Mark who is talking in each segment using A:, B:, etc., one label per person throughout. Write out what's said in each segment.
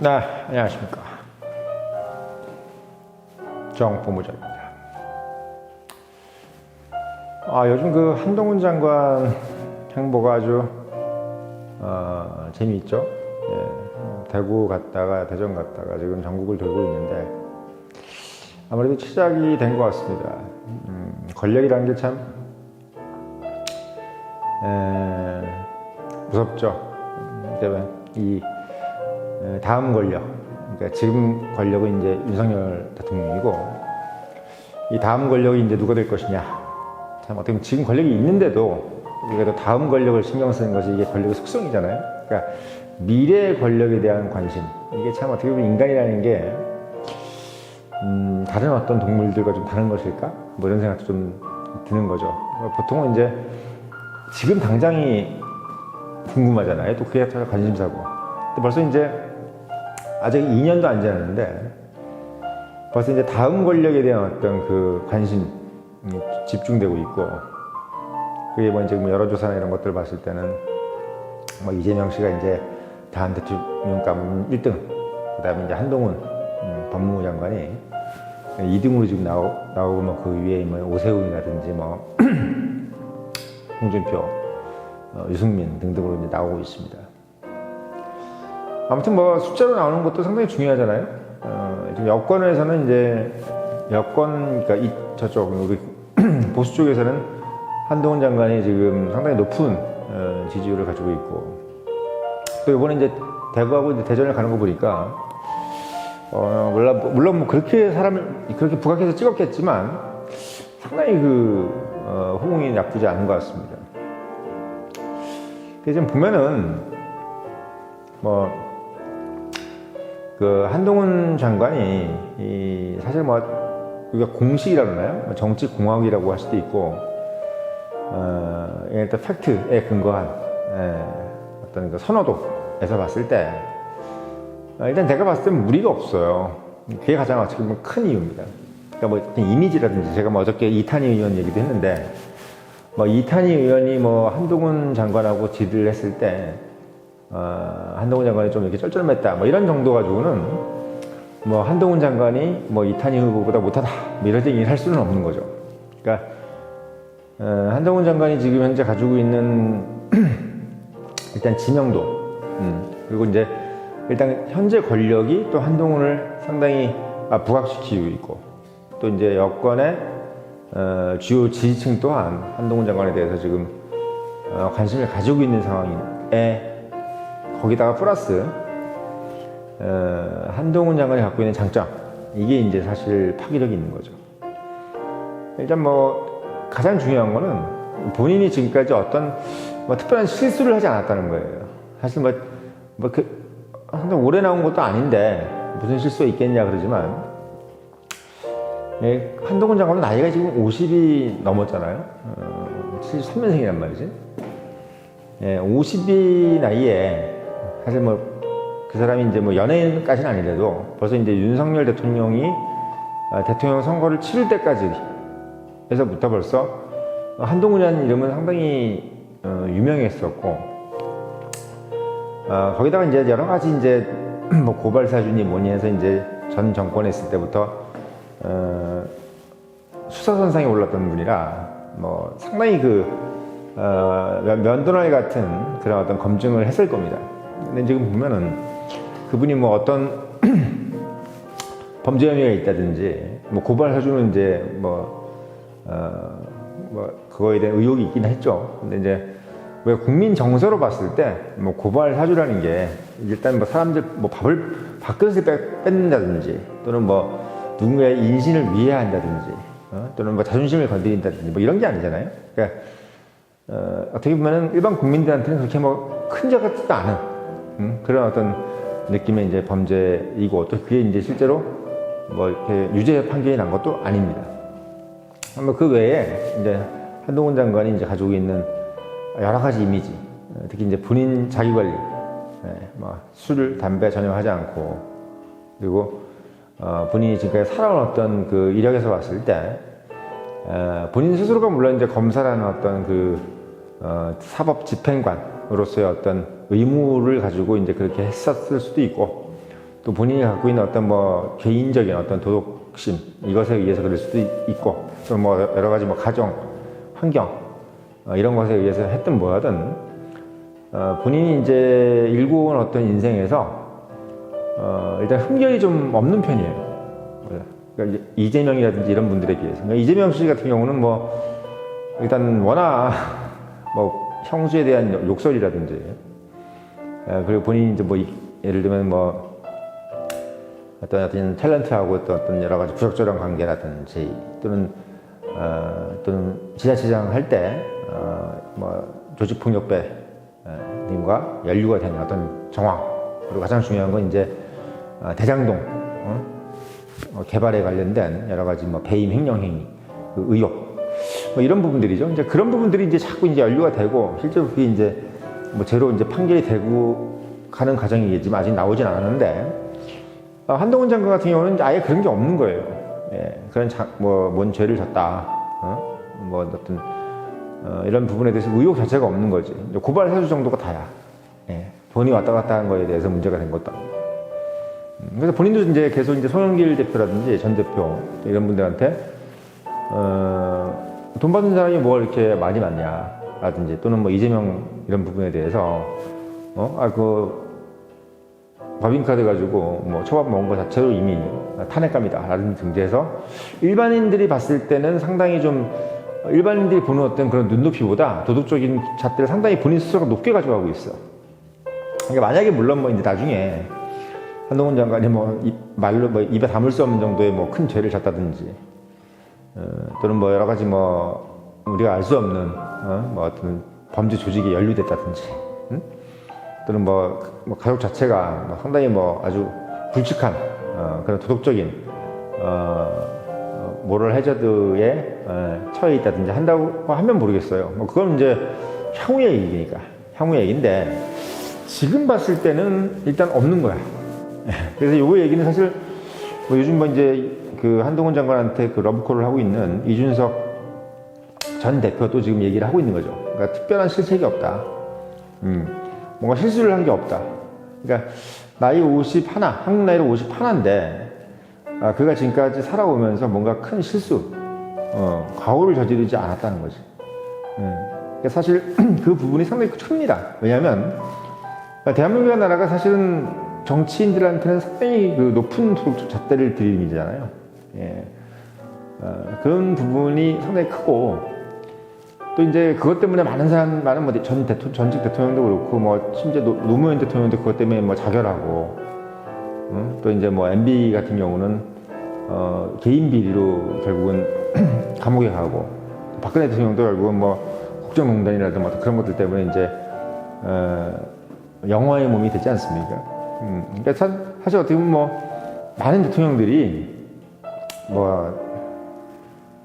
A: 네, 안녕하십니까. 정보무장입니다. 아, 요즘 그 한동훈 장관 행보가 아주 어, 재미있죠. 예, 어, 대구 갔다가 대전 갔다가 지금 전국을 돌고 있는데 아무래도 시작이 된 것 같습니다. 음, 권력이라는 게참 무섭죠. 음, 이 에, 다음 권력, 그러니까 지금 권력은 이제 윤석열 대통령이고 이 다음 권력이 이제 누가 될 것이냐. 참 어떻게 보면 지금 권력이 있는데도 우리가 또 다음 권력을 신경 쓰는 것이 이게 권력의 속성이잖아요. 그러니까 미래 권력에 대한 관심 이게 참 어떻게 보면 인간이라는 게 음, 다른 어떤 동물들과 좀 다른 것일까? 뭐 이런 생각도 좀 드는 거죠. 보통은 이제 지금 당장이 궁금하잖아요. 또 그게 더 관심사고. 근데 벌써 이제 아직 2년도 안 지났는데 벌써 이제 다음 권력에 대한 어떤 그 관심이 집중되고 있고 그게 뭐 이제 뭐 여론조사나 이런 것들을 봤을 때는 뭐 이재명 씨가 이제 다음 대통령감 1등 그 다음에 이제 한동훈 음, 법무부 장관이 2등으로 지금 나오, 나오고 뭐 그 위에 뭐 오세훈이라든지 뭐 홍준표, 어, 유승민 등등으로 이제 나오고 있습니다. 아무튼 뭐 숫자로 나오는 것도 상당히 중요하잖아요. 어, 여권에서는 이제 여권, 그러니까 이 저쪽 우리 보수 쪽에서는 한동훈 장관이 지금 상당히 높은 어, 지지율을 가지고 있고 또 이번에 이제 대구하고 이제 대전을 가는 거 보니까 어, 물론, 물론 뭐 그렇게 사람을 그렇게 부각해서 찍었겠지만 상당히 그 어, 호응이 나쁘지 않은 것 같습니다. 근데 지금 보면은 뭐 그 한동훈 장관이 이 사실 뭐 우리가 공식이라고 하나요? 뭐 정치 공학이라고 할 수도 있고 어, 일단 팩트에 근거한 예, 어떤 그 선호도에서 봤을 때 어, 일단 제가 봤을 때 무리가 없어요. 그게 가장 어떻게 보면 큰 이유입니다. 그러니까 뭐 이미지라든지 제가 뭐 어저께 이탄희 의원 얘기도 했는데 뭐 이탄희 의원이 뭐 한동훈 장관하고 지지를 했을 때 어, 한동훈 장관이 좀 이렇게 쩔쩔맸다 뭐 이런 정도 가지고는 뭐 한동훈 장관이 뭐 이탄희 후보보다 못하다 뭐 이런 얘기를 할 수는 없는 거죠. 그러니까 어, 한동훈 장관이 지금 현재 가지고 있는 일단 지명도 음, 그리고 이제 일단 현재 권력이 또 한동훈을 상당히 아, 부각시키고 있고 또 이제 여권의 어, 주요 지지층 또한 한동훈 장관에 대해서 지금 어, 관심을 가지고 있는 상황에 거기다가 플러스 어, 한동훈 장관이 갖고 있는 장점 이게 이제 사실 파괴력이 있는 거죠. 일단 뭐 가장 중요한 거는 본인이 지금까지 어떤 뭐 특별한 실수를 하지 않았다는 거예요. 사실 뭐, 뭐 그, 상당히 오래 나온 것도 아닌데 무슨 실수가 있겠냐 그러지만 예, 한동훈 장관은 나이가 지금 50이 넘었잖아요. 어, 73년생이란 말이지. 예, 50이 나이에 사실 뭐 그 사람이 이제 뭐 연예인까지는 아니래도 벌써 이제 윤석열 대통령이 아, 대통령 선거를 치를 때까지 해서부터 벌써 한동훈이라는 이름은 상당히 어, 유명했었고 어, 거기다가 이제 여러 가지 이제 뭐 고발 사준이 뭐니 해서 이제 전 정권에 있을 때부터 어, 수사 선상에 올랐던 분이라 뭐 상당히 그 어, 면- 면도날 같은 그런 어떤 검증을 했을 겁니다. 근데 지금 보면은 그분이 뭐 어떤 범죄 혐의가 있다든지 뭐 고발 사주는 이제 뭐, 어, 뭐 그거에 대한 의혹이 있긴 했죠. 근데 이제 왜 국민 정서로 봤을 때 뭐 고발 사주라는 게 일단 뭐 사람들 뭐 밥을 밥그릇을 뺏- 뺏는다든지 또는 뭐 누군가의 인신을 위해한다든지 어? 또는 뭐 자존심을 건드린다든지 뭐 이런 게 아니잖아요. 그러니까 어, 어떻게 보면은 일반 국민들한테는 그렇게 뭐큰적 같지도 않은 음, 그런 어떤 느낌의 이제 범죄이고 또 그게 이제 실제로 뭐 이렇게 유죄 판결이 난 것도 아닙니다. 뭐그 외에 이제 한동훈 장관이 이제 가지고 있는 여러 가지 이미지, 어, 특히 이제 본인 자기 관리, 예, 뭐 술, 담배 전혀 하지 않고 그리고 어, 본인이 지금까지 살아온 어떤 그 이력에서 봤을 때 어, 본인 스스로가 물론 이제 검사라는 어떤 그 어, 사법 집행관 으로서의 어떤 의무를 가지고 이제 그렇게 했었을 수도 있고 또 본인이 갖고 있는 어떤 뭐 개인적인 어떤 도덕심 이것에 의해서 그럴 수도 있- 있고 또 뭐 여러 가지 뭐 가정 환경 어, 이런 것에 의해서 했든 뭐하든 어, 본인이 이제 일구온 어떤 인생에서 어, 일단 흠결이 좀 없는 편이에요. 그러니까 이제 이재명이라든지 이런 분들에 비해서 그러니까 이재명 씨 같은 경우는 뭐 일단 워낙 뭐 형수에 대한 욕설이라든지. 예, 그리고 본인이 이제 뭐 이- 예를 들면 뭐 어떤 어떤 탤런트하고 또 어떤 여러 가지 부적절한 관계라든지 또는 어, 또는 지자체장 할때 어, 뭐 조직 폭력배 어, 님과 연루가 되는 어떤 정황. 그리고 가장 중요한 건 이제 어, 대장동 어? 어, 개발에 관련된 여러 가지 뭐 배임 횡령 행위 그 의혹 뭐 이런 부분들이죠. 이제 그런 부분들이 이제 자꾸 이제 연루가 되고 실제로 그게 이제 뭐 제로 이제 판결이 되고 가는 과정이겠지만 아직 나오진 않았는데 어, 한동훈 장관 같은 경우는 아예 그런 게 없는 거예요. 예, 그런 뭐뭔 죄를 졌다, 어? 뭐 어떤 어, 이런 부분에 대해서 의혹 자체가 없는 거지. 고발 사주 정도가 다야. 예, 돈이 왔다 갔다 한 거에 대해서 문제가 된 것도 아니고. 음, 그래서 본인도 이제 계속 이제 송영길 대표라든지 전 대표 이런 분들한테 어, 돈 받는 사람이 뭐 이렇게 많이 많냐 라든지 또는 뭐 이재명 이런 부분에 대해서 어, 아, 그 법인카드 가지고 뭐 처밥 먹은 것 자체로 이미 탄핵감이다 라는 등지에서 일반인들이 봤을 때는 상당히 좀 일반인들이 보는 어떤 그런 눈높이보다 도덕적인 잣대를 상당히 본인 스스로가 높게 가져가고 있어. 그러니까 만약에 물론 뭐 이제 나중에 한동훈 장관이 뭐 입- 말로 뭐 입에 담을 수 없는 정도의 뭐 큰 죄를 졌다든지 어, 또는 뭐 여러 가지 뭐 우리가 알 수 없는 어, 뭐 어떤 범죄 조직에 연루됐다든지 응? 또는 뭐, 뭐 가족 자체가 뭐 상당히 뭐 아주 굵직한 어, 그런 도덕적인 어, 어, 모럴 해저드에 어, 처해 있다든지 한다고 하면 모르겠어요. 뭐 그건 이제 향후의 얘기니까 향후의 얘기인데 지금 봤을 때는 일단 없는 거야. 그래서 요거 얘기는 사실 뭐 요즘 뭐 이제 그 한동훈 장관한테 그 러브콜을 하고 있는 이준석 전 대표도 지금 얘기를 하고 있는 거죠. 그러니까 특별한 실책이 없다. 음, 뭔가 실수를 한 게 없다. 그러니까 나이 51, 한국 나이로 51인데 아, 그가 지금까지 살아오면서 뭔가 큰 실수, 어, 과오를 저지르지 않았다는 거지. 음, 그러니까 사실 그 부분이 상당히 큽니다. 왜냐하면 대한민국이라는 나라가 사실은 정치인들한테는 상당히 그 높은 도덕적 잣대를 들이잖아요. 예. 어, 그런 부분이 상당히 크고 또 이제 그것 때문에 많은 사람, 많은 뭐전 대통령, 전직 대통령도 그렇고 뭐 심지어 노, 노무현 대통령도 그것 때문에 뭐 자결하고 응? 또 이제 뭐 MB 같은 경우는 어, 개인 비리로 결국은 감옥에 가고 박근혜 대통령도 결국은 뭐 국정농단이라든 뭐 그런 것들 때문에 이제 어, 영화의 몸이 되지 않습니까? 음, 그러니까 사- 사실 어떻게 보면 뭐 많은 대통령들이 뭐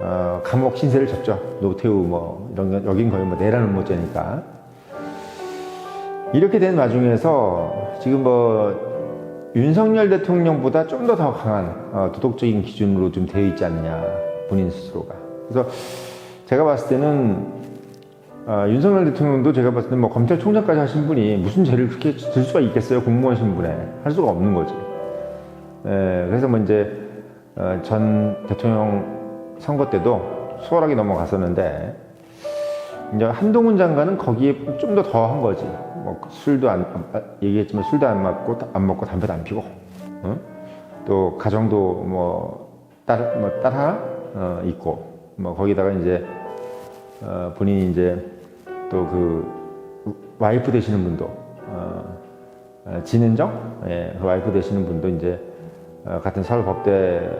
A: 어, 감옥 신세를 졌죠. 노태우 뭐 이런 거 여긴 거의 뭐 내라는 모자니까 이렇게 된 와중에서 지금 뭐 윤석열 대통령보다 좀 더 더 강한 어, 도덕적인 기준으로 좀 되어 있지 않느냐 본인 스스로가. 그래서 제가 봤을 때는 어, 윤석열 대통령도 제가 봤을 때뭐 검찰총장까지 하신 분이 무슨 죄를 그렇게 질 수가 있겠어요 공무원 신분에 할 수가 없는 거지. 예, 그래서 뭐 이제 어, 전 대통령 선거 때도 수월하게 넘어갔었는데 이제 한동훈 장관은 거기에 좀 더 더 한 거지. 뭐 술도 안 아, 얘기했지만 술도 안 맞고 안 먹고 담배도 안 피고, 어? 또 가정도 뭐딸뭐 딸 하나 어, 있고 뭐 거기다가 이제 어, 본인이 이제 또 그 와이프 되시는 분도 어, 어, 진은정 예, 그 와이프 되시는 분도 이제 어, 같은 서울법대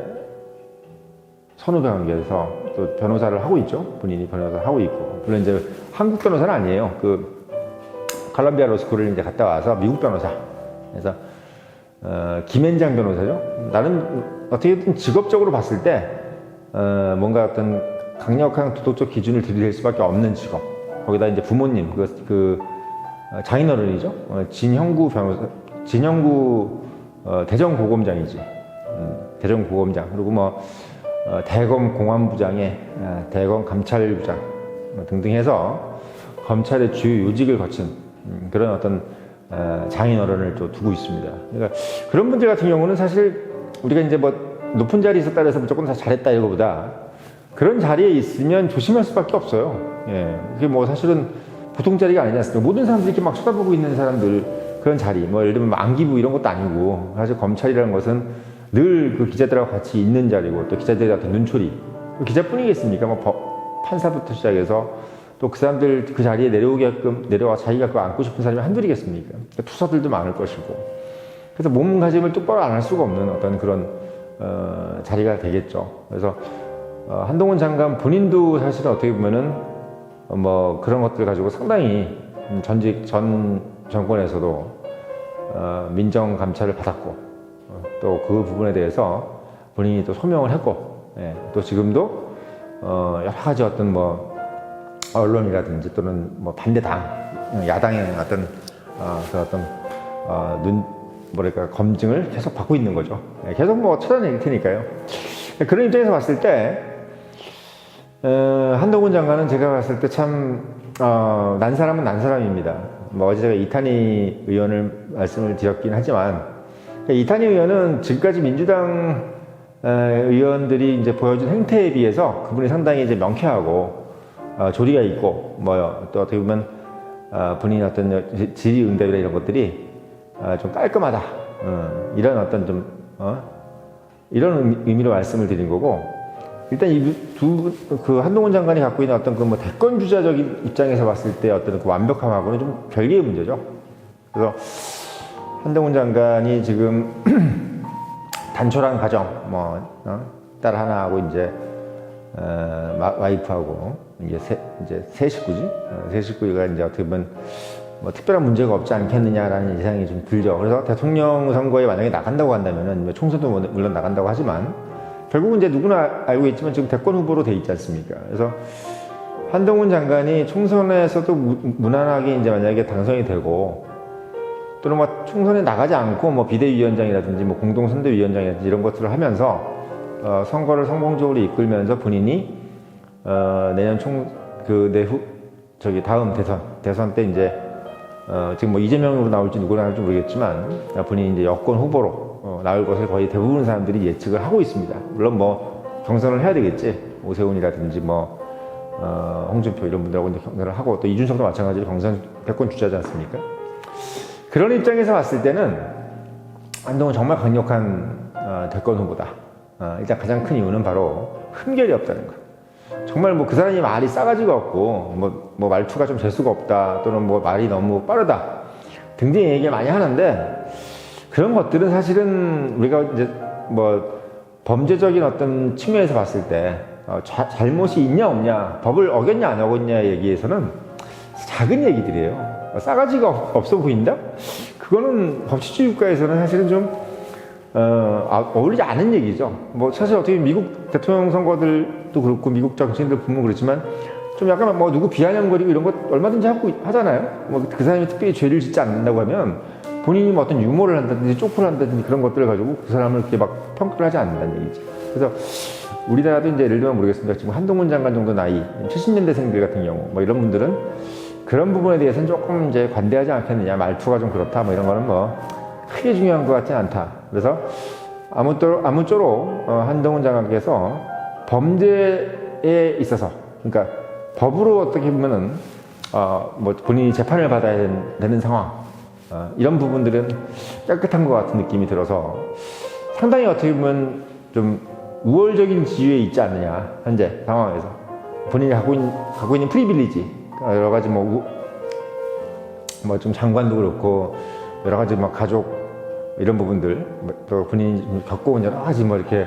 A: 선후배 관계에서 또 변호사를 하고 있죠. 본인이 변호사를 하고 있고. 물론 이제 한국 변호사는 아니에요. 그 칼럼비아 로스쿨을 이제 갔다 와서 미국 변호사. 그래서 어, 김현장 변호사죠. 나는 어떻게든 직업적으로 봤을 때 어, 뭔가 어떤 강력한 도덕적 기준을 들이댈 수밖에 없는 직업. 거기다 이제 부모님 그, 그 어, 장인어른이죠. 어, 진형구 변호사, 진형구 어, 대전고검장이지. 음, 대전고검장 그리고 뭐 어, 대검 공안부장의 어, 대검 감찰부장 뭐 등등 해서 검찰의 주요 요직을 거친 음, 그런 어떤 어, 장인어른을 또 두고 있습니다. 그러니까 그런 분들 같은 경우는 사실 우리가 이제 뭐 높은 자리에 있었다 해서 무조건 다 잘했다 이거보다 그런 자리에 있으면 조심할 수밖에 없어요. 예. 그게 뭐 사실은 보통 자리가 아니지 않습니까? 모든 사람들이 이렇게 막 쳐다보고 있는 사람들 그런 자리, 뭐 예를 들면 뭐 안기부 이런 것도 아니고 사실 검찰이라는 것은 늘 그 기자들하고 같이 있는 자리고 또 기자들의 어떤 눈초리 그 기자뿐이겠습니까? 뭐 법, 판사부터 시작해서 또 그 사람들 그 자리에 내려오게끔 내려와 자기가 그 앉고 싶은 사람이 한둘이겠습니까? 그러니까 투사들도 많을 것이고 그래서 몸가짐을 똑바로 안 할 수가 없는 어떤 그런 어, 자리가 되겠죠. 그래서 어, 한동훈 장관 본인도 사실은 어떻게 보면은 어, 뭐 그런 것들 가지고 상당히 음, 전직 전 정권에서도 어, 민정 감찰을 받았고 또 그 부분에 대해서 본인이 또 소명을 했고 예, 또 지금도 어, 여러 가지 어떤 뭐 언론이라든지 또는 뭐 반대당 야당의 어떤 어, 그 어떤 어, 눈 뭐랄까 검증을 계속 받고 있는 거죠. 예, 계속 뭐 찾아낼 테니까요. 그런 입장에서 봤을 때 어, 한동훈 장관은 제가 봤을 때 참, 어, 난 사람은 난 사람입니다. 뭐 어제 제가 이탄희 의원을 말씀을 드렸긴 하지만, 이탄희 의원은 지금까지 민주당 어, 의원들이 이제 보여준 행태에 비해서 그분이 상당히 이제 명쾌하고, 어, 조리가 있고, 뭐, 또 어떻게 보면, 어, 본인의 어떤 질의응답이나 이런 것들이 어, 좀 깔끔하다. 어, 이런 어떤 좀, 어? 이런 의미로 말씀을 드린 거고, 일단 이 두 그 한동훈 장관이 갖고 있는 어떤 그 뭐 대권 주자적인 입장에서 봤을 때 어떤 그 완벽함하고는 좀 별개의 문제죠. 그래서 한동훈 장관이 지금 단촐한 가정, 뭐 어? 딸 하나하고 이제 어, 마- 와이프하고 이제 세 이제 세 식구지, 어, 세 식구가 이제 어떻게 보면 뭐 특별한 문제가 없지 않겠느냐라는 예상이 좀 들죠. 그래서 대통령 선거에 만약에 나간다고 한다면은 뭐 총선도 뭐 물론 나간다고 하지만 결국은 이제 누구나 알고 있지만 지금 대권 후보로 돼 있지 않습니까? 그래서 한동훈 장관이 총선에서도 무, 무난하게 이제 만약에 당선이 되고 또는 뭐 총선에 나가지 않고 뭐 비대위원장이라든지 뭐 공동선대위원장이라든지 이런 것들을 하면서 어, 선거를 성공적으로 이끌면서 본인이 어, 내년 총그 내후 저기 다음 대선 대선 때 이제 어, 지금 뭐 이재명으로 나올지 누구 나올지 모르겠지만 어, 본인이 이제 여권 후보로 어, 나올 것을 거의 대부분 사람들이 예측을 하고 있습니다. 물론 뭐 경선을 해야 되겠지 오세훈이라든지 뭐 어, 홍준표 이런 분들하고 이제 경선을 하고 또 이준석도 마찬가지로 경선 대권 주자지 않습니까? 그런 입장에서 봤을 때는 한동훈 정말 강력한 어, 대권 후보다. 어, 일단 가장 큰 이유는 바로 흠결이 없다는 거. 정말 뭐 그 사람이 말이 싸가지가 없고 뭐, 뭐 말투가 좀 재수가 없다 또는 뭐 말이 너무 빠르다 등등 얘기 많이 하는데 그런 것들은 사실은 우리가 이제 뭐 범죄적인 어떤 측면에서 봤을 때 어, 자- 잘못이 있냐 없냐 법을 어겼냐 안 어겼냐 얘기에서는 작은 얘기들이에요 어, 싸가지가 없- 없어 보인다 그거는 법치주의 국가에서는 사실은 좀 어, 아, 어울리지 않은 얘기죠. 뭐 사실 어떻게 미국 대통령 선거들도 그렇고 미국 정치인들 보면 그렇지만 좀 약간 뭐 누구 비아냥거리고 이런 것 얼마든지 하고 있- 하잖아요. 뭐 그 사람이 특별히 죄를 짓지 않는다고 하면 본인이 뭐 어떤 유머를 한다든지 쪽프를 한다든지 그런 것들을 가지고 그 사람을 이렇게 막 평가를 하지 않는다는 얘기죠. 그래서 우리나라도 이제 예를 들면 모르겠습니다. 지금 한동훈 장관 정도 나이, 70년대생들 같은 경우 뭐 이런 분들은 그런 부분에 대해서는 조금 이제 관대하지 않겠느냐. 말투가 좀 그렇다. 뭐 이런 거는 뭐 크게 중요한 것 같지 않다. 그래서 아무쪼록, 아무쪼록 어, 한동훈 장관께서 범죄에 있어서 그러니까 법으로 어떻게 보면은 어, 뭐 본인이 재판을 받아야 되는, 되는 상황 어, 이런 부분들은 깨끗한 것 같은 느낌이 들어서 상당히 어떻게 보면 좀 우월적인 지위에 있지 않느냐 현재 상황에서 본인이 갖고 있는, 갖고 있는 프리빌리지 어, 여러 가지 뭐 뭐 좀 장관도 그렇고 여러 가지 막 가족 이런 부분들 뭐또 본인이 좀 겪어온 여러 가지 뭐 이렇게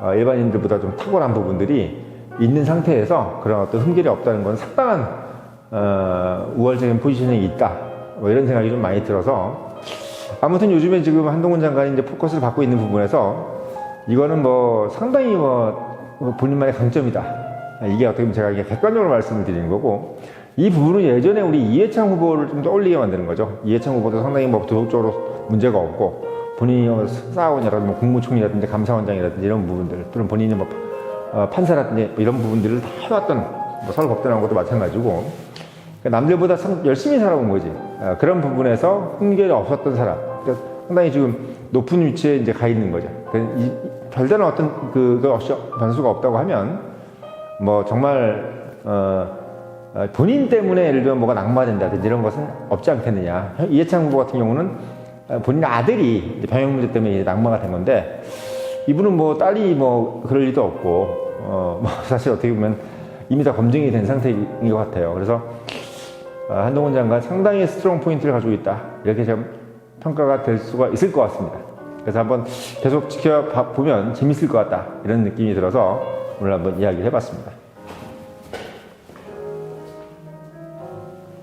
A: 어, 일반인들보다 좀 탁월한 부분들이 있는 상태에서 그런 어떤 흠결이 없다는 건 상당한 어, 우월적인 포지션에 있다. 뭐 이런 생각이 좀 많이 들어서 아무튼 요즘에 지금 한동훈 장관이 이제 포커스를 받고 있는 부분에서 이거는 뭐 상당히 뭐 본인만의 강점이다. 이게 어떻게 보면 제가 객관적으로 말씀을 드리는 거고 이 부분은 예전에 우리 이해창 후보를 좀 떠올리게 만드는 거죠. 이해창 후보도 상당히 뭐 도덕적으로 문제가 없고 본인이 뭐 쌓아온 여러 뭐 국무총리라든지 감사원장이라든지 이런 부분들 또는 본인이 뭐 어, 판사라든지 이런 부분들을 다 해왔던 뭐 서울 법대 나온 것도 마찬가지고 그러니까 남들보다 참 열심히 살아온 거지. 어, 그런 부분에서 흥결이 없었던 사람. 그러니까 상당히 지금 높은 위치에 이제 가 있는 거죠. 그러니까 이- 이 별다른 어떤 그거 없이 변수가 없다고 하면 뭐 정말 어, 어, 본인 때문에 예를 들면 뭐가 낙마된다든지 이런 것은 없지 않겠느냐. 이해창 후보 같은 경우는 어, 본인 아들이 병역 문제 때문에 낙마가 된 건데 이분은 뭐 딸이 뭐 그럴 리도 없고 어, 뭐 사실 어떻게 보면 이미 다 검증이 된 상태인 것 같아요. 그래서 어, 한동훈 장관 상당히 스트롱 포인트를 가지고 있다 이렇게 좀 평가가 될 수가 있을 것 같습니다. 그래서 한번 계속 지켜보면 재밌을 것 같다 이런 느낌이 들어서 오늘 한번 이야기를 해봤습니다.